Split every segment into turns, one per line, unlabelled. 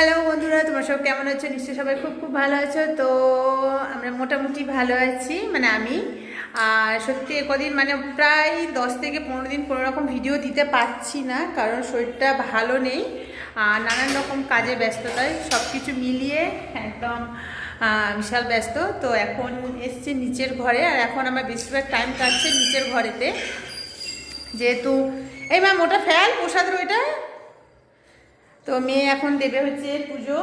Hello বন্ধুরা, তোমরা সব কেমন আছো? নিশ্চয়ই সবাই খুব খুব ভালো আছো। তো আমরা মোটামুটি ভালো আছি মানে আমি। আর সত্যি কদিন মানে প্রায় দশ থেকে পনেরো দিন কোনো রকম ভিডিও দিতে পারছি না, কারণ শরীরটা ভালো নেই। আর নানান রকম কাজে ব্যস্ততায় সব কিছু মিলিয়ে একদম বিশাল ব্যস্ত। তো এখন এসছি নিচের ঘরে, আর এখন আমার বেশিরভাগ টাইম কাটছে নিচের ঘরেতে। যেহেতু, এই ম্যাম ওটা ফেল, প্রসাদের ওইটা? তো মেয়ে এখন দেবে হচ্ছে পুজো।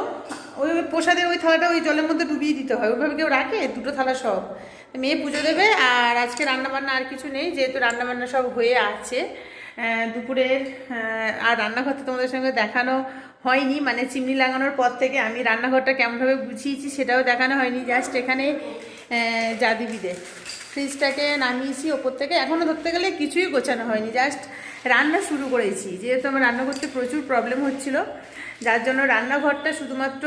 ওই প্রসাদের ওই থালাটা ওই জলের মধ্যে ডুবিয়ে দিতে হয়। ওইভাবে কেউ রাখে? দুটো থালা সব। মেয়ে পুজো দেবে আর আজকে রান্নাবান্না আর কিছু নেই যেহেতু রান্নাবান্না সব হয়ে আছে। দুপুরের আর রান্নাঘর তো তোমাদের সঙ্গে দেখানো হয়নি। মানে চিমনি লাগানোর পর থেকে আমি রান্নাঘরটা কেমনভাবে গুছিয়েছি সেটাও দেখানো হয়নি। জাস্ট এখানে আহ, যা দিবি দে ফ্রিজটাকে নামিয়েছি ওপর থেকে। এখনও ধরতে গেলে কিছুই গোছানো হয়নি। জাস্ট রান্না শুরু করেছি। যেহেতু আমার রান্না করতে প্রচুর প্রবলেম হচ্ছিল যার জন্য রান্নাঘরটা শুধুমাত্র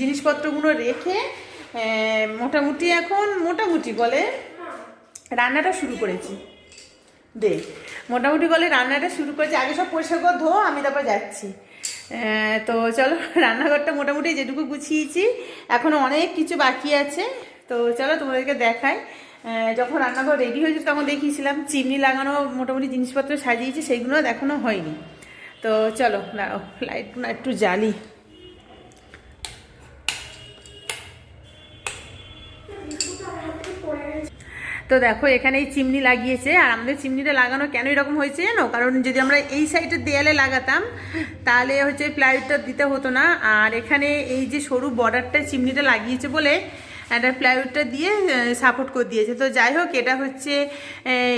জিনিসপত্রগুলো রেখে মোটামুটি এখন মোটামুটি বলে রান্নাটা শুরু করেছি। দে মোটামুটি বলে রান্নাটা শুরু করেছি। আগে সব পরিষ্কার করে ধো আমি তারপর যাচ্ছি। তো চলো রান্নাঘরটা মোটামুটি যেটুকু গুছিয়েছি এখনও অনেক কিছু বাকি আছে। তো চলো তোমাদেরকে দেখাই আহ, যখন রান্নাঘর রেডি হয়েছে তখন দেখিয়েছিলাম, চিমনি লাগানো মোটামুটি জিনিসপত্র সাজিয়েছি সেইগুলো দেখানো হয়নি। তো চলো লাইটগুলো একটু জ্বালি। তো দেখো এখানে এই চিমনি লাগিয়েছে, আর আমাদের চিমনিটা লাগানো কেন এরকম হয়েছে জানো? কারণ যদি আমরা এই সাইডের দেয়ালে লাগাতাম, তাহলে হচ্ছে প্লাইউডটা দিতে হতো না। আর এখানে এই যে সরু বর্ডারটা চিমনিটা লাগিয়েছে বলে একটা প্লাইউডটা দিয়ে সাপোর্ট করে দিয়েছে। তো যাই হোক, এটা হচ্ছে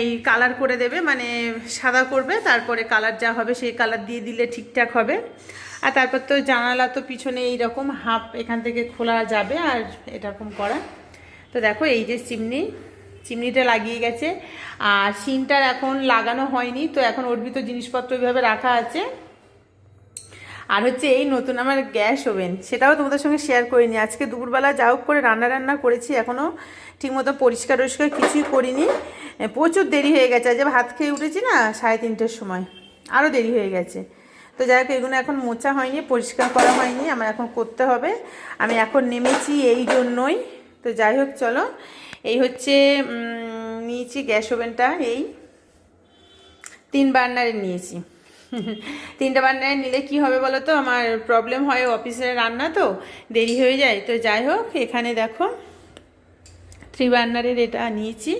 এই কালার করে দেবে মানে সাদা করবে, তারপরে কালার যা হবে সেই কালার দিয়ে দিলে ঠিকঠাক হবে। আর তারপর তো জানালা তো পিছনে এইরকম হাফ এখান থেকে খোলা যাবে, আর এরকম করা। তো দেখো, এই যে চিমনি, চিমনিটা লাগিয়ে গেছে। আর সিনটার এখন লাগানো হয়নি, তো এখন ওর ভিতর জিনিসপত্র ওইভাবে রাখা আছে। আর হচ্ছে এই নতুন আমার গ্যাস ওভেন, সেটাও তোমাদের সঙ্গে শেয়ার করিনি। আজকে দুপুরবেলা যা হোক করে রান্না রান্না করেছি এখনও ঠিকমতো পরিষ্কার টরিষ্কার কিছুই করিনি। প্রচুর দেরি হয়ে গেছে যে ভাত খেয়ে উঠেছি না, সাড়ে তিনটের সময় আরও দেরি হয়ে গেছে। তো যাই হোক, এগুলো এখন মোচা হয়নি, পরিষ্কার করা হয়নি, আমার এখন করতে হবে। আমি এখন নেমেছি এই জন্যই। তো যাই হোক, চলো। এই হচ্ছে নিয়েছি গ্যাস ওভেনটা, এই তিন বার্নারে নিয়েছি। তিনটা বার্নারে নিলে কি হবে বলো তো? আমার প্রবলেম হয় অফিসের রান্না তো, দেরি হয়ে যায়। তো যাই হোক, এখানে দেখো থ্রি বার্নারের এটা নিয়েছি।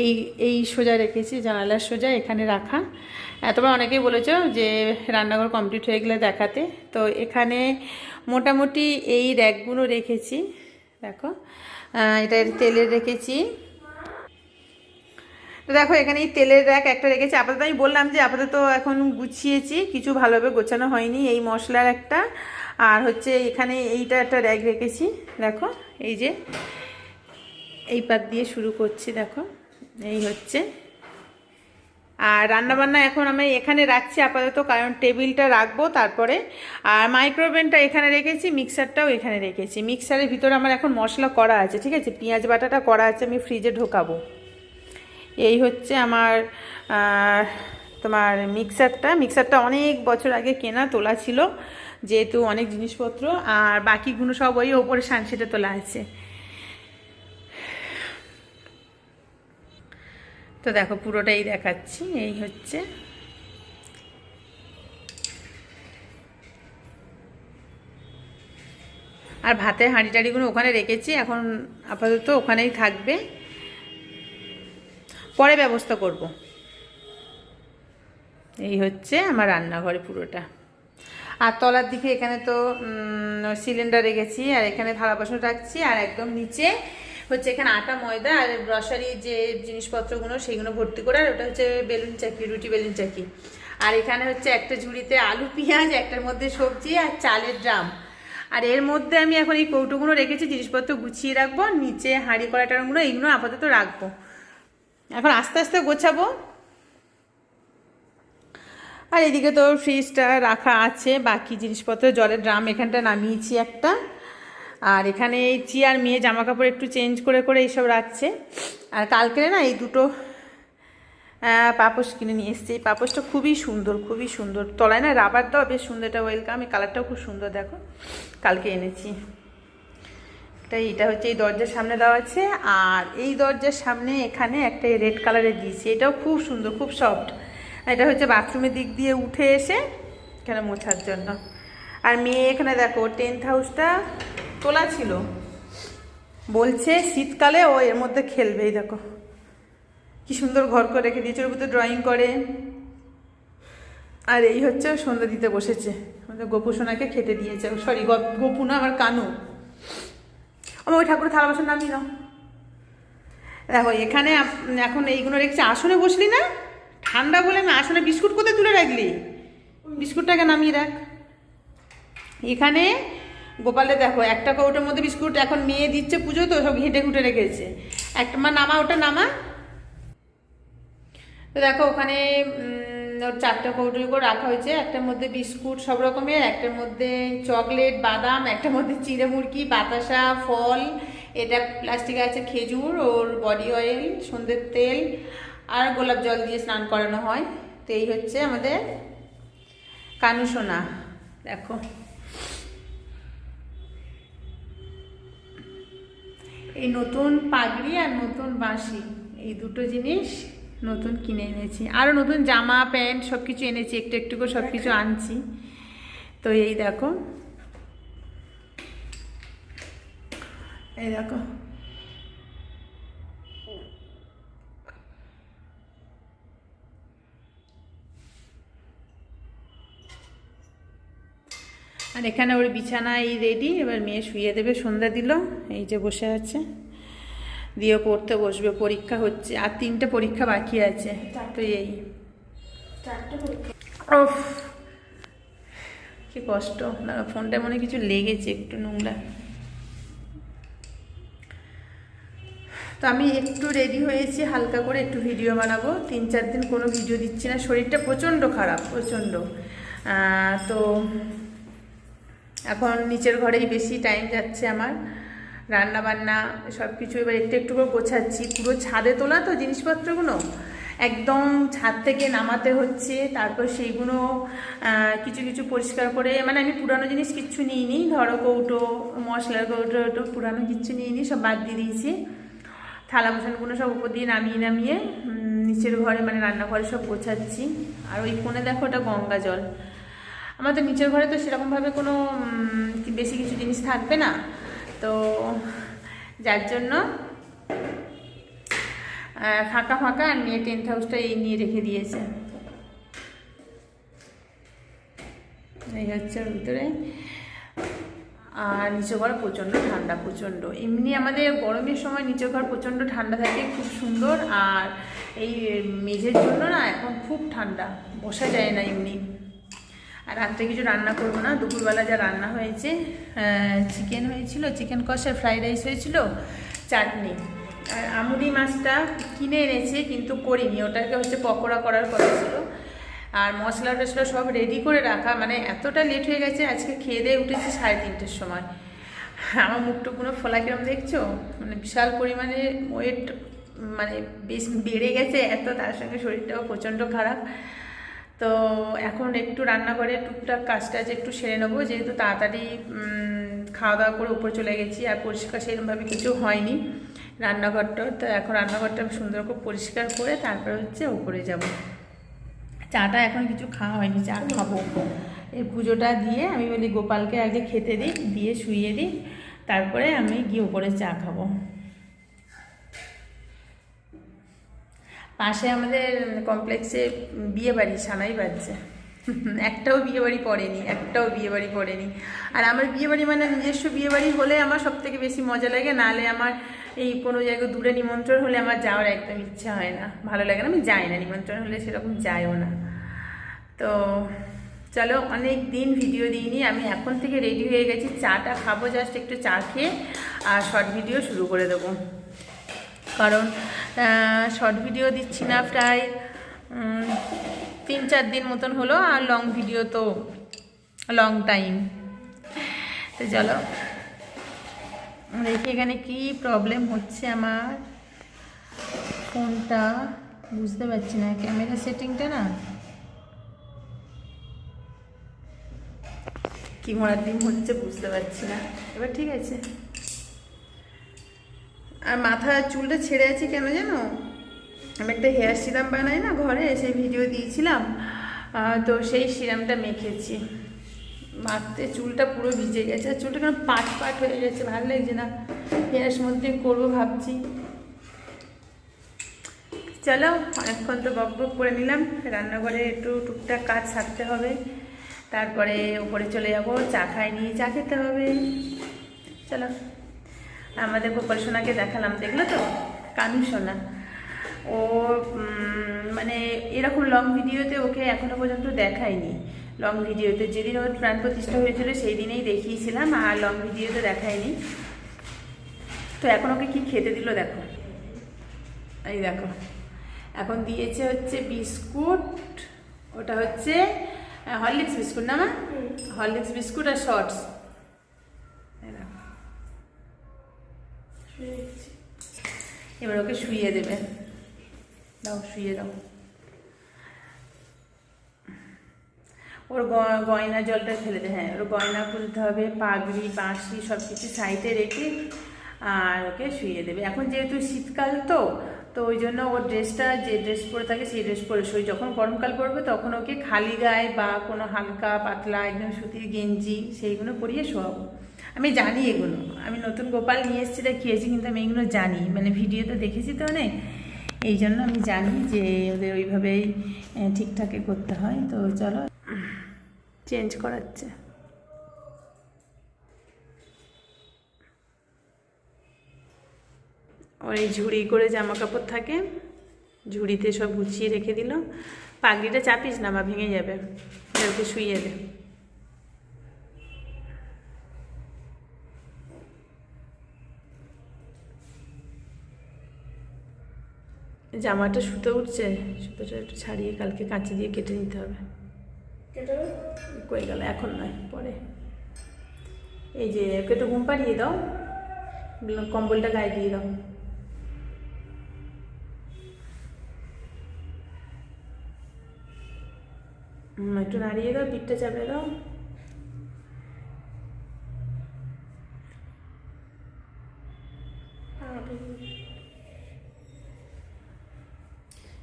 এই এই সোজা রেখেছি, জানালার সোজা, এখানে রাখা। এতবার অনেকেই বলেছ যে রান্নাঘর কমপ্লিট হয়ে গেলে দেখাতে। তো এখানে মোটামুটি এই র্যাকগুলো রেখেছি। দেখো এটা তেলের রেখেছি। তো দেখো, এখানে এই তেলের র্যাক একটা রেখেছি। আপাতত আমি বললাম যে আপাতত এখন গুছিয়েছি, কিছু ভালোভাবে গোছানো হয়নি, এই মশলার একটা। আর হচ্ছে এখানে এইটা একটা র্যাক রেখেছি, দেখো, এই যে এই পাত দিয়ে শুরু করছি, দেখো, এই হচ্ছে। আর রান্নাবান্না এখন আমি এখানে রাখছি আপাতত, কারণ টেবিলটা রাখব তারপরে। আর মাইক্রোওভেনটা এখানে রেখেছি, মিক্সারটাও এখানে রেখেছি। মিক্সারের ভিতরে আমার এখন মশলা করা আছে, ঠিক আছে? পেঁয়াজ বাটাটা করা আছে, আমি ফ্রিজে ঢোকাবো। এই হচ্ছে আমার তোমার মিক্সারটা। মিক্সারটা অনেক বছর আগে কেনা, তোলা ছিল, যেহেতু অনেক জিনিসপত্র, আর বাকিগুলো সব ওই ওপরে সানসেটে তোলা আছে। তো দেখো, পুরোটাই দেখাচ্ছি। এই হচ্ছে। আর ভাতের হাঁড়ি টাড়িগুলো ওখানে রেখেছি, এখন আপাতত ওখানেই থাকবে। পরে ব্যবস্থা করব। এই হচ্ছে আমার রান্নাঘরে পুরোটা। আর তলার দিকে এখানে তো সিলিন্ডার রেখেছি, আর এখানে থালা বাসন রাখছি, আর একদম নিচে হচ্ছে এখানে আটা, ময়দা, আর গ্রসারি যে জিনিসপত্রগুলো, সেগুলো ভর্তি করে, আর ওটা হচ্ছে বেলুন চাকি, রুটি বেলুন চাকি। আর এখানে হচ্ছে একটা ঝুড়িতে আলু, পেঁয়াজ, একটার মধ্যে সবজি, আর চালের ড্রাম। আর এর মধ্যে আমি এখন এই কৌটোগুলো রেখেছি, জিনিসপত্র গুছিয়ে রাখব নিচে হাঁড়ি কড়াটাগুলো এইগুলো আপাতত রাখব। এখন আস্তে আস্তে গোছাবো। আর এদিকে তো ফ্রিজটা রাখা আছে, বাকি জিনিসপত্র, জলের ড্রাম এখানটা নামিয়েছি একটা। আর এখানে এই চেয়ার মেয়ে জামা কাপড় একটু চেঞ্জ করে করে এইসব রাখছে। আর কালকে না এই দুটো পাপোশ কিনে নিয়ে এসেছি। এই পাপোশটা খুবই সুন্দর খুবই সুন্দর। তলায় না রাবার দাও বেশ সুন্দরটা ওয়েলকাম এই কালারটাও খুব সুন্দর, দেখো। কালকে এনেছি। এটা এটা হচ্ছে এই দরজার সামনে দেওয়া আছে। আর এই দরজার সামনে এখানে একটা রেড কালারের দিয়েছি। এটাও খুব সুন্দর, খুব সফট। এটা হচ্ছে বাথরুমের দিক দিয়ে উঠে এসে এখানে মোছার জন্য। আর মেয়ে এখানে দেখো টেন্থ হাউসটা তোলা ছিল। বলছে শীতকালে ও এর মধ্যে খেলবে, এই দেখো। কি সুন্দর ঘর করে রেখে দিয়েছে, ওর ভিতরে ড্রয়িং করে। আর এই হচ্ছে সন্ধ্যা দিতে বসেছে। আমাদের গোপু সোনাকে খেতে দিয়েছে। সরি গোপু না, আমার কানু। আমার ওই ঠাকুরের থালা বাসন নামিয়ে নাও। দেখো, এখানে এখন এইগুলো রেখেছি। আসনে বসলি না? ঠান্ডা বলে না, আসনে বিস্কুট কোথায় তুলে রাখলি? বিস্কুটটাকে নামিয়ে রাখ। এখানে গোপালে দেখো, একটা কৌটোর মধ্যে বিস্কুট, এখন মেয়ে দিচ্ছে পুজো, তো সব ঘেঁটে ঘুটে রেখেছে। একটা মা, নামা, ওটা নামা। তো দেখো, ওখানে ওর চারটা কৌটোর করে রাখা হয়েছে। একটার মধ্যে বিস্কুট সব রকমের, একটার মধ্যে চকলেট, বাদাম, একটার মধ্যে চিড়ে মুরগি, বাতাসা, ফল, এটা প্লাস্টিকে আছে খেজুর, ওর বডি অয়েল সন্ধ্যের তেল, আর গোলাপ জল দিয়ে স্নান করানো হয়। তো এই হচ্ছে আমাদের কানু সোনা। দেখো। এই নতুন পাগড়ি আর নতুন বাঁশি, এই দুটো জিনিস নতুন কিনে এনেছি। আরও নতুন জামা প্যান্ট সব কিছু এনেছি একটু একটু করে সব কিছু আনছি। তো এই দেখো। এই দেখো। আর এখানে ওর বিছানা এই রেডি এবার মেয়ে শুয়ে দেবে সন্ধ্যা দিল এই যে বসে আছে। দিয়ে পড়তে বসবে পরীক্ষা হচ্ছে। আর তিনটে পরীক্ষা বাকি আছে। তো এই। ওফ কি কষ্ট। না ফোনটা মনে কিছু লেগেছে একটু নোংরা। তো আমি একটু রেডি হয়েছি হালকা করে একটু ভিডিও বানাবো। তিন চার দিন কোনো ভিডিও দিচ্ছি না। শরীরটা প্রচণ্ড খারাপ প্রচণ্ড। তো এখন নিচের ঘরেই বেশি টাইম যাচ্ছে আমার। রান্না বান্না সব কিছু এবার একটু একটু করে গোছাচ্ছি। পুরো ছাদে তোলা তো জিনিসপত্রগুলো? একদম ছাদ থেকে নামাতে হচ্ছে, তারপর সেইগুলো কিছু কিছু পরিষ্কার করে মানে আমি পুরানো জিনিস কিচ্ছু নিইনি, ধরো কৌটো, মশলার কৌটো, টৌটো, পুরানো কিচ্ছু নিইনি, সব বাদ দিয়ে দিয়েছি। থালা বাসনগুলো সব উপর দিয়ে নামিয়ে নামিয়ে নিচের ঘরে মানে রান্নাঘরে সব গোছাচ্ছি। আর ওই কোণে দেখো ওটা গঙ্গা জল। আমাদের নিচের ঘরে তো সেরকমভাবে কোনো বেশি কিছু জিনিস থাকবে না। তো যার জন্য ফাঁকা ফাঁকা আর মেয়ে টেন্ট হাউসটা এই নিয়ে রেখে দিয়েছে। এই হচ্ছে ভিতরে। আর নিচের ঘর প্রচণ্ড ঠান্ডা, প্রচণ্ড। এমনি আমাদের গরমের সময় নিচের ঘর প্রচণ্ড ঠান্ডা থাকে, খুব সুন্দর। আর এই মেঝের জন্য না এখন খুব ঠান্ডা, বসা যায় না এমনি। আর রাত্রে কিছু রান্না করব না। দুপুরবেলা যা রান্না হয়েছে চিকেন হয়েছিল চিকেন কষা ফ্রাইড রাইস হয়েছিল, চাটনি। আর আমুদি মাছটা কিনে এনেছে, কিন্তু করিনি। ওটাকে হচ্ছে পকোড়া করার কথা ছিল। আর মশলা টশলা সব রেডি করে রাখা। মানে এতটা লেট হয়ে গেছে, আজকে খেয়ে দিয়ে উঠেছি সাড়ে তিনটের সময়। আমার মুখটুকুনো ফোলা কিরম দেখছ? মানে বিশাল পরিমাণে ওয়েট মানে বেশ বেড়ে গেছে এত, তার সঙ্গে শরীরটাও প্রচণ্ড খারাপ। তো এখন একটু রান্না করে টুকটাক কাজ টাজ একটু সেরে নেব, যেহেতু তাড়াতাড়ি খাওয়া দাওয়া করে উপরে চলে গেছি আর পরিষ্কার সেরকমভাবে কিছু হয়নি রান্নাঘরটা তো এখন রান্নাঘরটা সুন্দর করে পরিষ্কার করে তারপরে হচ্ছে উপরে যাব। চাটা এখন কিছু খাওয়া হয়নি, চা খাব। এই পুজোটা দিয়ে আমি বলি গোপালকে আগে খেতে দিই, দিয়ে শুইয়ে দিই, তারপরে আমি গিয়ে উপরে চা খাব। পাশে আমাদের কমপ্লেক্সে বিয়ে বাড়ি, সানাই বাজছে। একটাও বিয়ে বাড়ি পড়েনি, একটাও বিয়ে বাড়ি পড়েনি। আর আমার বিয়ে বাড়ি মানে নিজস্ব বিয়ে বাড়ি হলে আমার সব থেকে বেশি মজা লাগে, নাহলে আমার এই কোনো জায়গায় দূরে নিমন্ত্রণ হলে আমার যাওয়ার একদম ইচ্ছা হয় না। ভালো লাগে না, আমি যাই না, নিমন্ত্রণ হলে সেরকম যাইও না। তো চলো, অনেক দিন ভিডিও দিইনি, আমি এখন থেকে রেডি হয়ে গেছি, চাটা খাব জাস্ট একটু চা খেয়ে, আর শর্ট ভিডিও শুরু করে দেবো। কারণ শর্ট ভিডিও দিচ্ছি না, প্রায় তিন চার দিন মতন হলো, আর লং ভিডিও তো লং টাইম তো চলো, দেখি এখানে কি প্রবলেম হচ্ছে আমার। ফোনটা বুঝতে পারছি না ক্যামেরা সেটিংটা না। কি মোড়ার ডিম হচ্ছে বুঝতে পারছি না। এবার ঠিক আছে। আর মাথা চুলটা ছেড়ে আছি কেন জানো? আমি একটা হেয়ার সিরাম বানাই না ঘরে, সেই ভিডিও দিয়েছিলাম। তো সেই সিরামটা মেখেছি। মাখতে চুলটা পুরো ভিজে গেছে। আর চুলটা কেন পাট পাট হয়ে গেছে? ভালো লাগছে না। হেয়ার স্মুথনিং করব ভাবছি। চলো, অনেকক্ষণ তো বক বক করে নিলাম। রান্নাঘরে একটু টুকটাক কাজ সারতে হবে। তারপরে উপরে চলে যাব। চা খাই নিয়ে চা খেতে হবে। চলো। আমাদের গোপাল সোনাকে দেখালাম দেখল তো? কানু সোনা। ও মানে এরকম লং ভিডিওতে ওকে এখনও পর্যন্ত দেখায়নি। লং ভিডিওতে যেদিন ওর প্রাণ প্রতিষ্ঠা হয়েছিল সেই দিনেই দেখিয়েছিলাম আর লং ভিডিওতে দেখায়নি। তো এখন ওকে কি খেতে দিল দেখো। এই দেখো। এখন দিয়েছে হচ্ছে বিস্কুট ওটা হচ্ছে হরলিক্স বিস্কুট না মা? হরলিক্স বিস্কুট আর শর্টস এবার ওকে শুইয়ে দেবে। দাও শুয়ে দাও। ওর গয়না জলটা ফেলে দে। হ্যাঁ ওর গয়না খুলতে হবে, পাগড়ি, বাঁশি সব কিছু সাইডে রেখে আর ওকে শুয়ে দেবে। এখন যেহেতু শীতকাল তো তো ওই জন্য ওর ড্রেসটা যে ড্রেস পরে থাকে সেই ড্রেস পরে শুয়ে যখন গরমকাল পড়বে তখন ওকে খালি গায়ে বা কোনো হালকা পাতলা একদম সুতির গেঞ্জি সেইগুলো পরিয়ে শোয়াবো। আমি জানি এগুলো। আমি নতুন গোপাল নিয়ে এসেছি তাই খেয়েছি কিন্তু আমি এগুলো জানি। মানে ভিডিওতে দেখেছি তো অনেক। এই জন্য আমি জানি যে ওদের ওইভাবেই আহ, ঠিকঠাকে করতে হয়। তো চলো চেঞ্জ করাচ্ছে। ওর এই ঝুড়ি করে জামা কাপড় থাকে ঝুড়িতে সব গুছিয়ে রেখে দিল। পাগড়িটা চাপিস না বা ভেঙে যাবে। ওকে শুইয়ে দে। জামাটা সুতো উঠছে সুতোটা একটু ছাড়িয়ে কালকে কাঁচি দিয়ে কেটে নিতে হবে। কয়ে গেল? এখন নয় পরে। এই যে ওকে একটু ঘুম পাড়িয়ে দাও। কম্বলটা গায়ে দিয়ে দাও। একটু নাড়িয়ে দাও পিঠটা চাপড়ে দাও।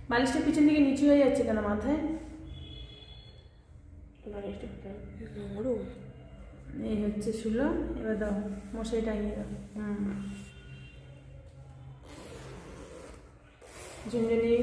বালিশটা পিছন দিকে নিচু হয়ে যাচ্ছে কেন মাথায়? এই হচ্ছে শুলো এবার দাও মশাই টাঙিয়ে দাও। হুম। ঝুনঝুনি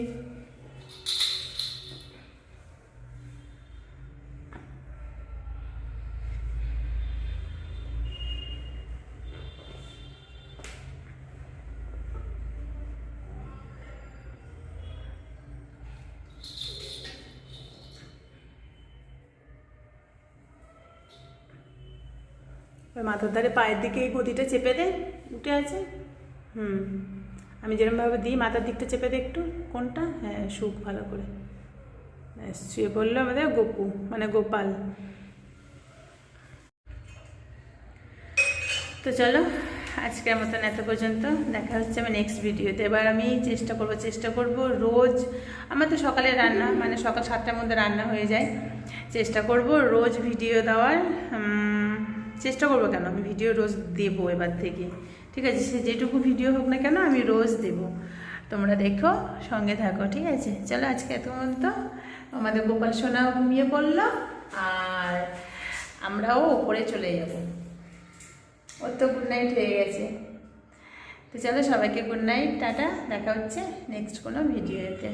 মাথার ধারে পায়ের দিকে এই গদিটা চেপে দে, উঠে আছে। হুম, আমি যেরকমভাবে দিই, মাথার দিকটা চেপে দে একটু। কোনটা? হ্যাঁ সুখ ভালো করে। শুয়ে পড়ল আমাদের গোপু মানে গোপাল। তো চলো, আজকের মতন এত পর্যন্ত। দেখা হচ্ছে আমি নেক্সট ভিডিওতে এবার আমি চেষ্টা করব চেষ্টা করব রোজ, আমার তো সকালে রান্না মানে সকাল সাতটার মধ্যে রান্না হয়ে যায়। চেষ্টা করব রোজ ভিডিও দেওয়ার। চেষ্টা করব কেন? আমি ভিডিও রোজ দেবো এবার থেকে। ঠিক আছে, সে যেটুকু ভিডিও হোক না কেন, আমি রোজ দেব। তোমরা দেখো, সঙ্গে থাকো, ঠিক আছে? চলো আজকে এত পর্যন্ত আমাদের গোপাল সোনা ঘুমিয়ে পড়ল, আর আমরাও ওপরে চলে যাব। ওর তো গুড নাইট হয়ে গেছে। তো চলো সবাইকে গুড নাইট টাটা, দেখা হচ্ছে নেক্সট কোনো ভিডিওতে